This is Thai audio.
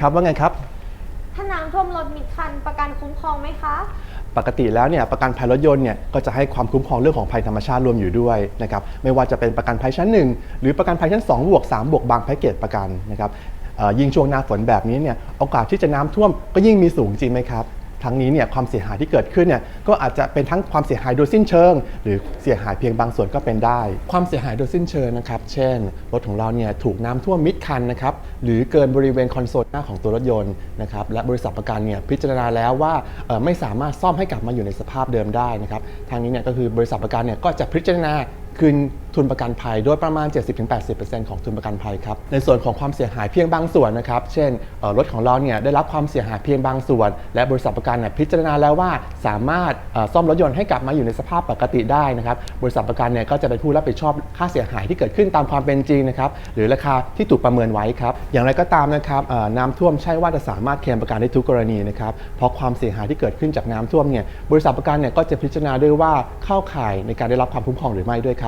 ครับว่าไงครับ ถ้าน้ำท่วมรถมิดคัน ประกันคุ้มครองไหมคะ ปกติแล้วเนี่ยประกันภัยรถยนต์เนี่ยก็จะให้ความคุ้มครองเรื่องของภัยธรรมชาติรวมอยู่ด้วยนะครับไม่ว่าจะเป็นประกันภัยชั้น 1 หรือประกันภัยชั้น2บวก3บวกบางแพ็กเกจประกันนะครับเอ่อยิ่งช่วงหน้าฝนแบบนี้เนี่ยโอกาสที่จะน้ำท่วมก็ยิ่งมีสูงจริงไหมครับ ทั้งนี้เนี่ยความเสียหายที่เกิดขึ้นเนี่ยก็อาจจะเป็นทั้งความเสียหายโดยสิ้นเชิง หรือเสียหายเพียงบางส่วนก็เป็นได้ ความเสียหายโดยสิ้นเชิงนะครับ เช่น รถของเราเนี่ยถูกน้ำท่วมมิดคันนะครับหรือเกินบริเวณคอนโซลหน้าของตัวรถยนต์นะครับและบริษัทประกันเนี่ยพิจารณาแล้วว่าไม่สามารถซ่อมให้กลับมาอยู่ในสภาพเดิมได้นะครับทางนี้เนี่ยก็คือบริษัทประกันเนี่ยก็จะพิจารณา คืนทุนประกันภัยโดยประมาณ 70-80%ของทุนประกันภัยครับ ในส่วนของความเสียหายเพียงบางส่วนนะครับ เช่นรถของเราเนี่ยได้รับความเสียหายเพียงบางส่วน และบริษัทประกันเนี่ยพิจารณาแล้วว่าสามารถซ่อมรถยนต์ให้กลับมาอยู่ในสภาพปกติได้นะครับ บริษัทประกันเนี่ยก็จะเป็นผู้รับผิดชอบค่าเสียหายที่เกิดขึ้นตามความเป็นจริงนะครับหรือราคาที่ถูกประเมินไว้ครับ อย่างไรก็ตามนะครับน้ำท่วมใช่ว่าจะสามารถเคลมประกันได้ทุกกรณีนะครับ เพราะความเสียหายที่เกิดขึ้นจากน้ำท่วมเนี่ยบริษัทประกันเนี่ยก็จะพิจารณาด้วยว่าเข้าข่ายในการได้รับความคุ้มครองหรือไม่ด้วยครับ